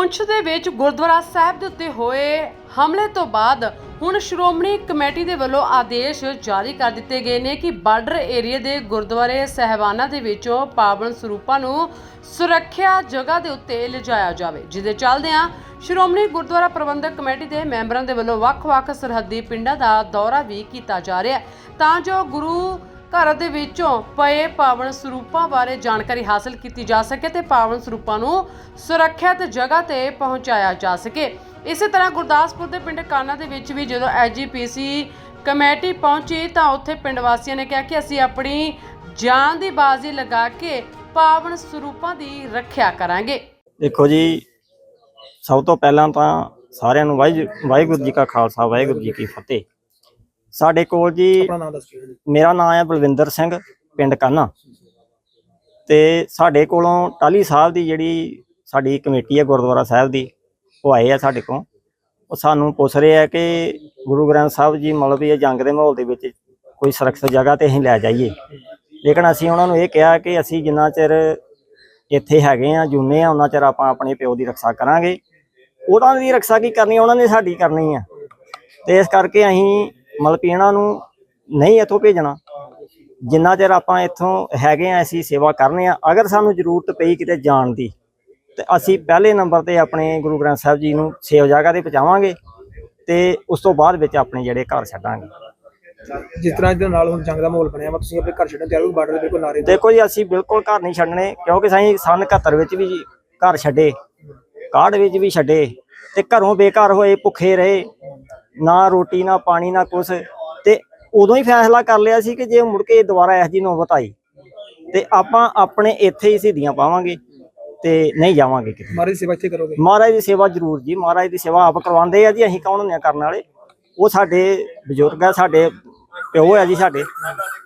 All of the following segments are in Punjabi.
ਪੁੰਛ ਦੇ ਵਿੱਚ ਗੁਰਦੁਆਰਾ ਸਾਹਿਬ ਦੇ ਉੱਤੇ ਹੋਏ ਹਮਲੇ ਤੋਂ ਬਾਅਦ ਹੁਣ ਸ਼੍ਰੋਮਣੀ ਕਮੇਟੀ ਦੇ ਵੱਲੋਂ ਆਦੇਸ਼ ਜਾਰੀ ਕਰ ਦਿੱਤੇ ਗਏ ਨੇ ਕਿ ਬਾਰਡਰ ਏਰੀਆ ਦੇ ਗੁਰਦੁਆਰੇ ਸਹਿਬਾਨਾਂ ਦੇ ਵਿੱਚੋਂ ਪਾਵਨ ਸਰੂਪਾਂ ਨੂੰ ਸੁਰੱਖਿਆ ਜਗ੍ਹਾ ਦੇ ਉੱਤੇ ਲਿਜਾਇਆ ਜਾਵੇ, ਜਿਹਦੇ ਚੱਲਦਿਆਂ ਸ਼੍ਰੋਮਣੀ ਗੁਰਦੁਆਰਾ ਪ੍ਰਬੰਧਕ ਕਮੇਟੀ ਦੇ ਮੈਂਬਰਾਂ ਦੇ ਵੱਲੋਂ ਵੱਖ-ਵੱਖ ਸਰਹੱਦੀ ਪਿੰਡਾਂ ਦਾ ਦੌਰਾ ਵੀ ਕੀਤਾ ਜਾ ਰਿਹਾ ਹੈ। ਤਾਂ ਜੋ ਗੁਰੂ ਘਰ ਦੇ ਵਿੱਚੋਂ ਪਏ ਪਾਵਨ ਸਰੂਪਾਂ ਬਾਰੇ ਜਾਣਕਾਰੀ ਹਾਸਲ ਕੀਤੀ ਜਾ ਸਕੇ ਤੇ ਪਾਵਨ ਸਰੂਪਾਂ ਨੂੰ ਸੁਰੱਖਿਅਤ ਜਗ੍ਹਾ ਤੇ ਪਹੁੰਚਾਇਆ ਜਾ ਸਕੇ। ਇਸੇ ਤਰ੍ਹਾਂ ਗੁਰਦਾਸਪੁਰ ਦੇ ਪਿੰਡ ਕਾਨਾ ਦੇ ਵਿੱਚ ਵੀ ਜਦੋਂ ਐਜੀਪੀਸੀ ਕਮੇਟੀ ਪਹੁੰਚੀ ਤਾਂ ਉੱਥੇ ਪਿੰਡ ਵਾਸੀਆਂ ਨੇ ਕਿਹਾ ਕਿ ਅਸੀਂ ਆਪਣੀ ਜਾਨ ਦੀ ਬਾਜ਼ੀ ਲਗਾ ਕੇ ਪਾਵਨ ਸਰੂਪਾਂ ਦੀ ਰੱਖਿਆ ਕਰਾਂਗੇ। ਦੇਖੋ ਜੀ, ਸਭ ਤੋਂ ਪਹਿਲਾਂ ਤਾਂ ਸਾਰਿਆਂ ਨੂੰ ਵਾਹਿ- ਵਾਹਿਗੁਰੂ ਜੀ ਕਾ ਖਾਲਸਾ, ਵਾਹਿਗੁਰੂ ਜੀ ਕੀ ਫਤਿਹ। ਸਾਡੇ ਕੋਲ ਜੀ ਆਪਣਾ ਨਾਮ ਦੱਸ ਕੇ ਮੇਰਾ ਨਾਮ ਹੈ ਬਲਵਿੰਦਰ ਸਿੰਘ ਪਿੰਡ ਕਾਨਾ। ਤੇ ਸਾਡੇ ਕੋਲੋਂ ਟਾਲੀ ਸਾਹਿਬ ਦੀ ਜਿਹੜੀ ਸਾਡੀ ਕਮੇਟੀ ਹੈ ਗੁਰਦੁਆਰਾ ਸਾਹਿਬ ਦੀ ਉਹ ਆਏ ਆ ਸਾਡੇ ਕੋਲ। ਉਹ ਸਾਨੂੰ ਪੁੱਛ ਰਹੇ ਆ ਕਿ ਗੁਰੂ ਗ੍ਰੰਥ ਸਾਹਿਬ ਜੀ ਮਤਲਬ ਇਹ ਜੰਗ ਦੇ ਮਾਹੌਲ ਦੇ ਵਿੱਚ ਕੋਈ ਸੁਰੱਖਿਅਤ ਜਗ੍ਹਾ ਤੇ ਅਸੀਂ ਲੈ ਜਾਈਏ। ਲੇਕਿਨ ਅਸੀਂ ਉਹਨਾਂ ਨੂੰ ਇਹ ਕਿਹਾ ਕਿ ਅਸੀਂ ਜਿੰਨਾ ਚਿਰ ਇੱਥੇ ਹੈਗੇ ਆ ਜੁਨੇ ਆ ਉਹਨਾਂ ਚਿਰ ਆਪਾਂ ਆਪਣੇ ਪਿਓ ਦੀ ਰੱਖਿਆ ਕਰਾਂਗੇ। ਉਹਨਾਂ ਦੀ ਰੱਖਿਆ ਕੀ ਕਰਨੀ ਉਹਨਾਂ ਨੇ ਸਾਡੀ ਕਰਨੀ ਆ। ਤੇ ਇਸ ਕਰਕੇ ਅਸੀਂ ਮਤਲਬ ਵੀ ਇਹਨਾਂ ਨੂੰ ਨਹੀਂ ਇੱਥੋਂ ਭੇਜਣਾ। ਜਿੰਨਾ ਚਿਰ ਆਪਾਂ ਇੱਥੋਂ ਹੈਗੇ ਆ ਅਸੀਂ ਸੇਵਾ ਕਰਨੇ ਆ ਅਗਰ ਸਾਨੂੰ ਜ਼ਰੂਰਤ ਪਈ ਕਿਤੇ ਜਾਣ ਦੀ ਤੇ ਅਸੀਂ ਪਹਿਲੇ ਨੰਬਰ ਤੇ ਆਪਣੇ ਗੁਰੂ ਗ੍ਰੰਥ ਸਾਹਿਬ ਜੀ ਨੂੰ ਸੇਵ ਜਗ੍ਹਾ ਤੇ ਪਹੁੰਚਾਵਾਂਗੇ ਤੇ ਉਸ ਤੋਂ ਬਾਅਦ ਵਿੱਚ ਆਪਣੇ ਜਿਹੜੇ ਘਰ ਛੱਡਾਂਗੇ। ਜਿਸ ਤਰ੍ਹਾਂ ਇਹਦੇ ਨਾਲ ਹੁਣ ਜੰਗ ਦਾ ਮਾਹੌਲ ਬਣਿਆ ਵਾ ਤੁਸੀਂ ਆਪਣੇ ਘਰ ਛੱਡਣ ਤਿਆਰ ਹੋ ਬਾਰਡਰ ਦੇ ਬਿਲਕੁਲ ਨਾਰੇ ਦੇਖੋ ਜੀ ਅਸੀਂ ਬਿਲਕੁਲ ਘਰ ਨਹੀਂ ਛੱਡਣੇ ਕਿਉਂਕਿ ਅਸੀਂ ਸਨ 71 ਵਿੱਚ ਵੀ ਜੀ ਘਰ ਛੱਡੇ ਕਾੜ ਵਿੱਚ ਵੀ ਛੱਡੇ ਤੇ ਘਰੋਂ ਬੇਘਰ ਹੋਏ ਭੁੱਖੇ ਰਹੇ ਨਾ ਰੋਟੀ ਨਾ ਪਾਣੀ ਨਾ ਕੁਛ। ਤੇ ਉਦੋਂ ਹੀ ਫੈਸਲਾ ਕਰ ਲਿਆ ਸੀ ਕਿ ਜੇ ਮੁੜ ਕੇ ਦੁਬਾਰਾ ਇਹੋ ਜਿਹੀ ਨੌਬਤ ਆਈ ਤੇ ਆਪਾਂ ਆਪਣੇ ਇੱਥੇ ਹੀ ਸਿੱਧੀਆਂ ਪਾਵਾਂਗੇ ਤੇ ਨਹੀਂ ਜਾਵਾਂਗੇ ਕਿਤੇ। ਮਾਰੇ ਦੀ ਸੇਵਾ ਇੱਥੇ ਕਰੋਗੇ? ਮਹਾਰਾਜ ਦੀ ਸੇਵਾ ਜ਼ਰੂਰ ਜੀ ਮਹਾਰਾਜ ਦੀ ਸੇਵਾ ਆਪ ਕਰਵਾਉਂਦੇ ਆ ਜੀ ਅਸੀਂ ਕੌਣ ਹੁੰਦੇ ਆ ਕਰਨ ਵਾਲੇ? ਉਹ ਸਾਡੇ ਬਜ਼ੁਰਗ ਆ ਸਾਡੇ ਪਿਓ ਆ ਜੀ ਸਾਡੇ।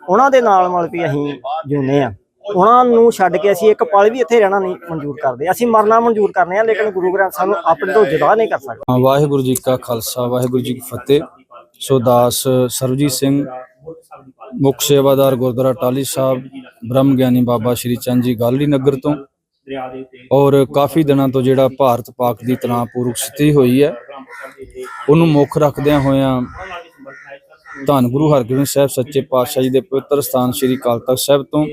ਉਹਨਾਂ ਦੇ ਨਾਲ ਮਤਲਬ ਵੀ ਅਸੀਂ ਜੂਨੇ ਆ। ਉਹਨਾਂ ਨੂੰ ਛੱਡ ਕੇ ਅਸੀਂ ਇੱਕ ਪਲ ਵੀ ਇੱਥੇ ਰਹਿਣਾ ਨਹੀਂ ਮਨਜ਼ੂਰ ਕਰਦੇ। ਅਸੀਂ ਮਰਨਾ ਮਨਜ਼ੂਰ ਕਰਨੇ ਆ ਲੇਕਿਨ ਗੁਰੂ ਗ੍ਰੰਥ ਸਾਹਿਬ ਨੂੰ ਆਪਣੇ ਤੋਂ ਜੁਦਾ ਨਹੀਂ ਕਰ ਸਕਦੇ। ਵਾਹਿਗੁਰੂ ਜੀ ਕਾ ਖਾਲਸਾ, ਵਾਹਿਗੁਰੂ ਜੀ ਕੀ ਫਤਿਹ। ਸੋ ਦਾਸ ਸਰਬਜੀਤ ਸਿੰਘ, ਮੁੱਖ ਸੇਵਾਦਾਰ ਗੁਰਦੁਆਰਾ ਟਾਲੀ ਸਾਹਿਬ, ਬ੍ਰਹਮ ਗਿਆਨੀ ਬਾਬਾ ਸ਼੍ਰੀ ਚੰਦ ਜੀ ਗਾਲੜੀ ਨਗਰ ਤੋਂ। ਔਰ ਕਾਫੀ ਦਿਨਾਂ ਤੋਂ ਜਿਹੜਾ ਭਾਰਤ ਪਾਕ ਦੀ ਤਣਾਅਪੂਰਵਕ ਸਥਿਤੀ ਹੋਈ ਹੈ, ਉਹਨੂੰ ਮੁੱਖ ਰੱਖਦਿਆਂ ਹੋਇਆਂ ਧੰਨ ਗੁਰੂ ਹਰਗੋਬਿੰਦ ਸਾਹਿਬ, ਸੱਚੇ ਪਾਤਸ਼ਾਹ ਜੀ ਦੇ ਪਵਿੱਤਰ ਸਥਾਨ ਸ੍ਰੀ ਅਕਾਲ ਤਖਤ ਸਾਹਿਬ ਤੋਂ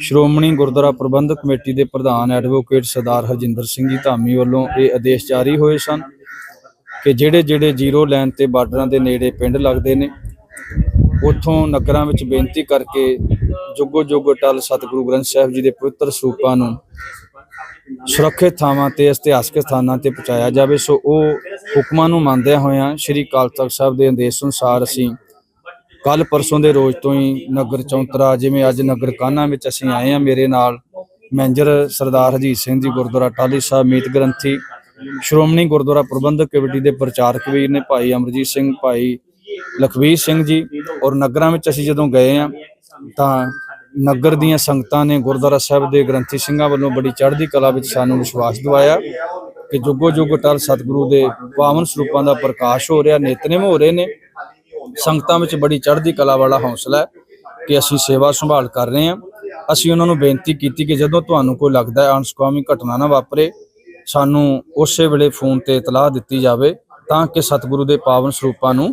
ਸ਼੍ਰੋਮਣੀ ਗੁਰਦੁਆਰਾ ਪ੍ਰਬੰਧਕ ਕਮੇਟੀ ਦੇ ਪ੍ਰਧਾਨ ਐਡਵੋਕੇਟ ਸਰਦਾਰ ਹਰਜਿੰਦਰ ਸਿੰਘ ਜੀ ਧਾਮੀ ਵੱਲੋਂ ਇਹ ਆਦੇਸ਼ ਜਾਰੀ ਹੋਏ ਸਨ ਕਿ ਜਿਹੜੇ ਜਿਹੜੇ ਜ਼ੀਰੋ ਲਾਈਨ ਤੇ ਬਾਰਡਰਾਂ ਦੇ ਨੇੜੇ ਪਿੰਡ ਲੱਗਦੇ ਨੇ, ਉੱਥੋਂ ਨਗਰਾਂ ਵਿੱਚ ਬੇਨਤੀ ਕਰਕੇ ਜੁਗੋ ਜੁਗ ਟਲ ਸਤਿਗੁਰੂ ਗ੍ਰੰਥ ਸਾਹਿਬ ਜੀ ਦੇ ਪਵਿੱਤਰ ਸਰੂਪਾਂ ਨੂੰ ਸੁਰੱਖਿਅਤ ਥਾਵਾਂ ਤੇ, ਇਤਿਹਾਸਕ ਸਥਾਨਾਂ ਤੇ ਪਹੁੰਚਾਇਆ ਜਾਵੇ। ਸੋ ਉਹ ਹੁਕਮਾਂ ਨੂੰ ਮੰਨਦਿਆਂ ਹੋਇਆਂ ਸ੍ਰੀ ਅਕਾਲ ਤਖਤ ਸਾਹਿਬ ਦੇ ਆਦੇਸ਼ ਅਨੁਸਾਰ ਅਸੀਂ ਕੱਲ ਪਰਸੋਂ ਦੇ ਰੋਜ਼ ਤੋਂ ਹੀ ਨਗਰ ਚੌਂਤਰਾ, ਜਿਵੇਂ ਅੱਜ ਨਗਰ ਕਾਨਾ ਵਿੱਚ ਅਸੀਂ ਆਏ ਹਾਂ ਮੇਰੇ ਨਾਲ, ਮੈਨੇਜਰ ਸਰਦਾਰ ਹਜੀਤ ਸਿੰਘ ਜੀ ਗੁਰਦੁਆਰਾ ਟਾਲੀ ਸਾਹਿਬ ਮੀਤ ਗ੍ਰੰਥੀ, ਸ਼੍ਰੋਮਣੀ ਗੁਰਦੁਆਰਾ ਪ੍ਰਬੰਧਕ ਕਮੇਟੀ ਦੇ ਪ੍ਰਚਾਰਕ ਵੀਰ ਨੇ ਭਾਈ ਅਮਰਜੀਤ ਸਿੰਘ, ਭਾਈ ਲਖਵੀਰ ਸਿੰਘ ਜੀ, ਔਰ ਨਗਰਾਂ ਵਿੱਚ ਅਸੀਂ ਜਦੋਂ ਗਏ ਆ ਤਾਂ ਨਗਰ ਦੀਆਂ ਸੰਗਤਾਂ ਨੇ ਗੁਰਦੁਆਰਾ ਸਾਹਿਬ ਦੇ ਗ੍ਰੰਥੀ ਸਿੰਘਾਂ ਵੱਲੋਂ ਬੜੀ ਚੜ੍ਹਦੀ ਕਲਾ ਵਿੱਚ ਸਾਨੂੰ ਵਿਸ਼ਵਾਸ ਦਿਵਾਇਆ ਕਿ ਜੁਗੋ ਜੁਗ ਟਲ ਸਤਿਗੁਰੂ ਦੇ ਪਾਵਨ ਸਰੂਪਾਂ ਦਾ ਪ੍ਰਕਾਸ਼ ਹੋ ਰਿਹਾ, ਨਿਤਨੇਮ ਹੋ ਰਹੇ ਨੇ ਸੰਗਤਾਂ ਵਿੱਚ ਬੜੀ ਚੜ੍ਹਦੀ ਕਲਾ ਵਾਲਾ ਹੌਸਲਾ ਹੈ ਕਿ ਅਸੀਂ ਸੇਵਾ ਸੰਭਾਲ ਕਰ ਰਹੇ ਹਾਂ। ਅਸੀਂ ਉਹਨਾਂ ਨੂੰ ਬੇਨਤੀ ਕੀਤੀ ਕਿ ਜਦੋਂ ਤੁਹਾਨੂੰ ਕੋਈ ਲੱਗਦਾ ਹੈ ਅਣਸੁਖਾਵੀ ਘਟਨਾ ਨਾ ਵਾਪਰੇ ਸਾਨੂੰ ਉਸੇ ਵੇਲੇ ਫੋਨ ਤੇ ਇਤਲਾਹ ਦਿੱਤੀ ਜਾਵੇ ਤਾਂ ਕਿ ਸਤਿਗੁਰੂ ਦੇ ਪਾਵਨ ਸਰੂਪਾਂ ਨੂੰ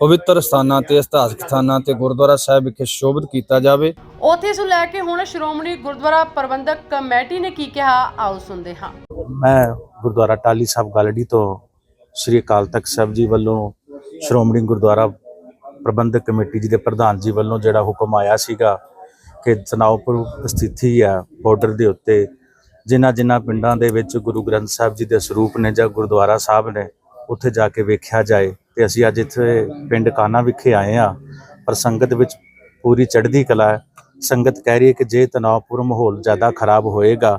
ਪਵਿੱਤਰ ਸਥਾਨਾਂ ਤੇ ਇਤਿਹਾਸਕ ਸਥਾਨਾਂ ਤੇ ਗੁਰਦੁਆਰਾ ਸਾਹਿਬ ਵਿਖੇ ਸ਼ੋਭਿਤ ਕੀਤਾ ਜਾਵੇ। ਉੱਥੇ ਇਸ ਨੂੰ ਲੈ ਕੇ ਹੁਣ ਸ਼੍ਰੋਮਣੀ ਗੁਰਦੁਆਰਾ ਪ੍ਰਬੰਧਕ ਕਮੇਟੀ ਨੇ ਕੀ ਕਿਹਾ ਆਓ ਸੁਣਦੇ ਹਾਂ। ਮੈਂ ਗੁਰਦੁਆਰਾ ਟਾਲੀ ਸਾਹਿਬ ਗਾਲੜੀ ਤੋਂ ਸ੍ਰੀ ਅਕਾਲ ਤਖਤ ਸਾਹਿਬ ਜੀ ਵੱਲੋਂ ਸ਼੍ਰੋਮਣੀ ਗੁਰਦੁਆਰਾ ਪ੍ਰਬੰਧਕ ਕਮੇਟੀ ਜੀ ਦੇ ਪ੍ਰਧਾਨ ਜੀ ਵੱਲੋਂ ਜਿਹੜਾ ਹੁਕਮ ਆਇਆ ਸੀਗਾ ਕਿ ਤਣਾਅਪੂਰਨ ਸਥਿਤੀ ਆ ਬਾਰਡਰ ਦੇ ਉੱਤੇ, ਜਿਨ੍ਹਾਂ ਜਿਨ੍ਹਾਂ ਪਿੰਡਾਂ ਦੇ ਵਿੱਚ ਗੁਰੂ ਗ੍ਰੰਥ ਸਾਹਿਬ ਜੀ ਦੇ ਸਰੂਪ ਨੇ ਜਾਂ ਗੁਰਦੁਆਰਾ ਸਾਹਿਬ ਨੇ, ਉੱਥੇ ਜਾ ਕੇ ਵੇਖਿਆ ਜਾਏ ਤੇ ਅਸੀਂ ਅੱਜ ਇੱਥੇ ਪਿੰਡ ਕਾਨਾ ਵਿਖੇ ਆਏ ਆ ਪਰ ਸੰਗਤ ਵਿੱਚ ਪੂਰੀ ਚੜ੍ਹਦੀ ਕਲਾ ਹੈ। ਸੰਗਤ ਕਹਿ ਰਹੀ ਹੈ ਕਿ ਜੇ ਤਣਾਅਪੂਰਨ ਮਾਹੌਲ ਜ਼ਿਆਦਾ ਖਰਾਬ ਹੋਏਗਾ,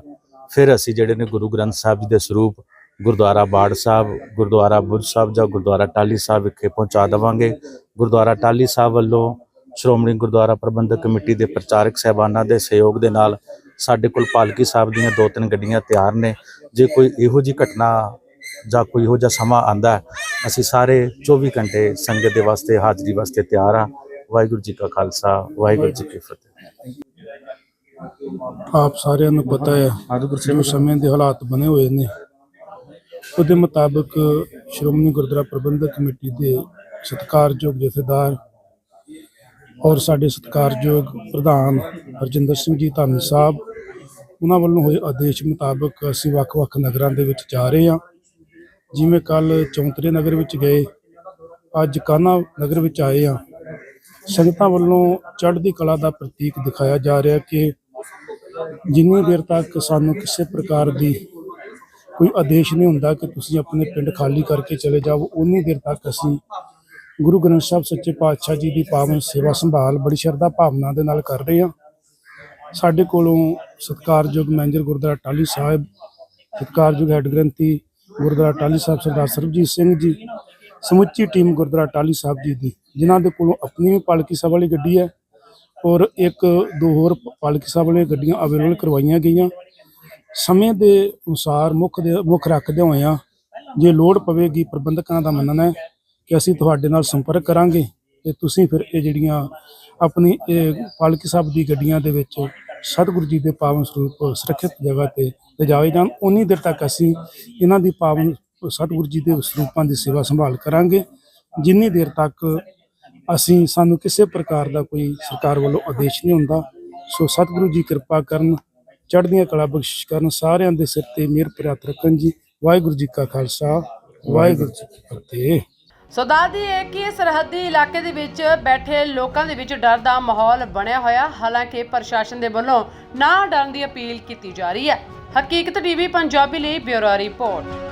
ਫਿਰ ਅਸੀਂ ਜਿਹੜੇ ਨੇ ਗੁਰੂ ਗ੍ਰੰਥ ਸਾਹਿਬ ਜੀ ਦੇ ਸਰੂਪ ਗੁਰਦੁਆਰਾ ਬਾੜ ਸਾਹਿਬ ਗੁਰਦੁਆਰਾ ਬੁੱਧ ਸਾਹਿਬ ਜਾਂ ਗੁਰਦੁਆਰਾ ਟਾਲੀ ਸਾਹਿਬ ਵਿਖੇ ਪਹੁੰਚਾ ਦੇਵਾਂਗੇ। ਗੁਰਦੁਆਰਾ ਟਾਲੀ ਸਾਹਿਬ ਵੱਲੋਂ ਸ਼੍ਰੋਮਣੀ ਗੁਰਦੁਆਰਾ ਪ੍ਰਬੰਧਕ ਕਮੇਟੀ ਦੇ ਪ੍ਰਚਾਰਕ ਸਹਿਬਾਨਾਂ ਦੇ ਸਹਿਯੋਗ ਦੇ ਨਾਲ ਸਾਡੇ ਕੋਲ ਪਾਲਕੀ ਸਾਹਿਬ ਦੀਆਂ ਦੋ ਤਿੰਨ ਗੱਡੀਆਂ ਤਿਆਰ ਨੇ। ਜੇ ਕੋਈ ਇਹੋ ਜੀ ਘਟਨਾ ਜਾਂ ਕੋਈ ਇਹੋ ਜਿਹਾ ਸਮਾਂ ਆਂਦਾ ਹੈ, ਅਸੀਂ ਸਾਰੇ 24 ਘੰਟੇ ਸੰਗਤ ਦੇ ਵਾਸਤੇ ਹਾਜ਼ਰੀ ਵਾਸਤੇ ਤਿਆਰ ਆ ਵਾਹਿਗੁਰੂ ਜੀ ਕਾ ਖਾਲਸਾ ਵਾਹਿਗੁਰੂ ਜੀ ਕੀ ਫਤਿਹ। ਆਪ ਸਾਰਿਆਂ ਨੂੰ ਪਤਾ ਹੈ ਜੋ ਸਮੇਂ ਦੇ ਹਾਲਾਤ ਬਣੇ ਹੋਏ ਨੇ ਉਹਦੇ ਮੁਤਾਬਕ ਸ਼੍ਰੋਮਣੀ ਗੁਰਦੁਆਰਾ ਪ੍ਰਬੰਧਕ ਕਮੇਟੀ ਦੇ ਸਤਿਕਾਰਯੋਗ ਜਥੇਦਾਰ ਔਰ ਸਾਡੇ ਸਤਿਕਾਰਯੋਗ ਪ੍ਰਧਾਨ ਹਰਜਿੰਦਰ ਸਿੰਘ ਜੀ ਧਾਮੀ ਸਾਹਿਬ, ਉਹਨਾਂ ਵੱਲੋਂ ਹੋਏ ਆਦੇਸ਼ ਮੁਤਾਬਕ ਅਸੀਂ ਵੱਖ-ਵੱਖ ਨਗਰਾਂ ਦੇ ਵਿੱਚ ਜਾ ਰਹੇ ਹਾਂ। ਜਿਵੇਂ ਕੱਲ ਚੌਂਤਰੇ ਨਗਰ ਵਿੱਚ ਗਏ, ਅੱਜ ਕਾਨਾ ਨਗਰ ਵਿੱਚ ਆਏ ਹਾਂ। ਸੰਗਤਾਂ ਵੱਲੋਂ ਚੜ੍ਹਦੀ ਕਲਾ ਦਾ ਪ੍ਰਤੀਕ ਦਿਖਾਇਆ ਜਾ ਰਿਹਾ ਕਿ ਜਿੰਨੀ ਦੇਰ ਤੱਕ ਸਾਨੂੰ ਕਿਸੇ ਪ੍ਰਕਾਰ ਦੀ ਕੋਈ ਆਦੇਸ਼ ਨਹੀਂ ਹੁੰਦਾ ਕਿ ਤੁਸੀਂ ਆਪਣੇ ਪਿੰਡ ਖਾਲੀ ਕਰਕੇ ਚਲੇ ਜਾਓ। ਉਨੀ ਦੇਰ ਤੱਕ ਅਸੀਂ ਗੁਰੂ ਗ੍ਰੰਥ ਸਾਹਿਬ ਸੱਚੇ ਪਾਤਸ਼ਾਹ ਜੀ ਦੀ ਪਾਵਨ ਸੇਵਾ ਸੰਭਾਲ ਬੜੀ ਸ਼ਰਧਾ ਭਾਵਨਾ ਦੇ ਨਾਲ ਕਰ ਰਹੇ ਹਾਂ। ਸਾਡੇ ਕੋਲੋਂ ਸਤਿਕਾਰਯੋਗ ਮੈਨੇਜਰ ਗੁਰਦੁਆਰਾ ਟਾਲੀ ਸਾਹਿਬ, ਸਤਿਕਾਰਯੋਗ ਹੈੱਡ ਗ੍ਰੰਥੀ ਗੁਰਦੁਆਰਾ ਟਾਲੀ ਸਾਹਿਬ ਸਰਦਾਰ ਸਰਬਜੀਤ ਸਿੰਘ ਜੀ, ਸਮੁੱਚੀ ਟੀਮ ਗੁਰਦੁਆਰਾ ਟਾਲੀ ਸਾਹਿਬ ਜੀ ਦੀ, ਜਿਨ੍ਹਾਂ ਦੇ ਕੋਲੋਂ ਆਪਣੀ ਵੀ ਪਾਲਕੀ ਸਾਹਿਬ ਵਾਲੀ ਗੱਡੀ ਹੈ ਔਰ ਇੱਕ ਦੋ ਹੋਰ ਪਾਲਕੀ ਸਾਹਿਬ ਵਾਲੀਆਂ ਗੱਡੀਆਂ ਅਵੇਲੇਬਲ ਕਰਵਾਈਆਂ ਗਈਆਂ। ਸਮੇਂ ਦੇ ਅਨੁਸਾਰ ਮੁੱਖ ਦੇ ਮੁੱਖ ਰੱਖਦੇ ਹੋਇਆਂ ਜੇ ਲੋੜ ਪਵੇਗੀ, ਪ੍ਰਬੰਧਕਾਂ ਦਾ ਮੰਨਣਾ ਹੈ ਕਿ ਅਸੀਂ ਤੁਹਾਡੇ ਨਾਲ ਸੰਪਰਕ ਕਰਾਂਗੇ ਤੇ ਤੁਸੀਂ ਫਿਰ ਇਹ ਜਿਹੜੀਆਂ ਆਪਣੀ ਇਹ ਪਾਲਕੀ ਸਾਹਿਬ ਦੀ ਗੱਡੀਆਂ ਦੇ ਵਿੱਚ ਸਤਿਗੁਰੂ ਜੀ ਦੇ ਪਾਵਨ ਸਰੂਪ ਸੁਰੱਖਿਅਤ ਜਗ੍ਹਾ ਤੇ ਲਿਜਾਏ ਜਾਣ, ਉਨੀ ਦੇਰ ਤੱਕ ਅਸੀਂ ਇਹਨਾਂ ਦੀ ਪਾਵਨ ਸਤਿਗੁਰੂ ਜੀ ਦੇ ਸਰੂਪਾਂ ਦੀ ਸੇਵਾ ਸੰਭਾਲ ਕਰਾਂਗੇ। ਜਿੰਨੀ ਦੇਰ ਤੱਕ ਅਸੀਂ ਸਾਨੂੰ ਕਿਸੇ ਪ੍ਰਕਾਰ ਦਾ ਕੋਈ ਸਰਕਾਰ ਵੱਲੋਂ ਆਦੇਸ਼ ਨਹੀਂ ਹੁੰਦਾ, ਸੋ ਸਤਿਗੁਰੂ ਜੀ ਕਿਰਪਾ ਕਰਨ ਚੜ੍ਹਦੀਆਂ ਕਲਾ ਬਖਸ਼ਿਸ਼ ਕਰਨ, ਸਾਰਿਆਂ ਦੇ ਸਿਰ ਤੇ ਮਿਹਰ ਪ੍ਰਾਪਤ ਰੱਖਣ ਜੀ। ਵਾਹਿਗੁਰੂ ਜੀ ਕਾ ਖਾਲਸਾ, ਵਾਹਿਗੁਰੂ ਜੀ ਕੀ ਫਤਿਹ। ਸੋ ਦੱਸਦੀ ਹੈ ਕਿ ਸਰਹੱਦੀ ਇਲਾਕੇ ਦੇ ਵਿੱਚ ਬੈਠੇ ਲੋਕਾਂ ਦੇ ਵਿੱਚ ਡਰ ਦਾ ਮਾਹੌਲ ਬਣਿਆ ਹੋਇਆ। ਹਾਲਾਂਕਿ ਪ੍ਰਸ਼ਾਸਨ ਦੇ ਵੱਲੋਂ ਨਾ ਡਰਨ ਦੀ ਅਪੀਲ ਕੀਤੀ ਜਾ ਰਹੀ ਹੈ। ਹਕੀਕਤ ਟੀਵੀ ਪੰਜਾਬੀ ਲਈ ਬਿਊਰੋ ਰਿਪੋਰਟ।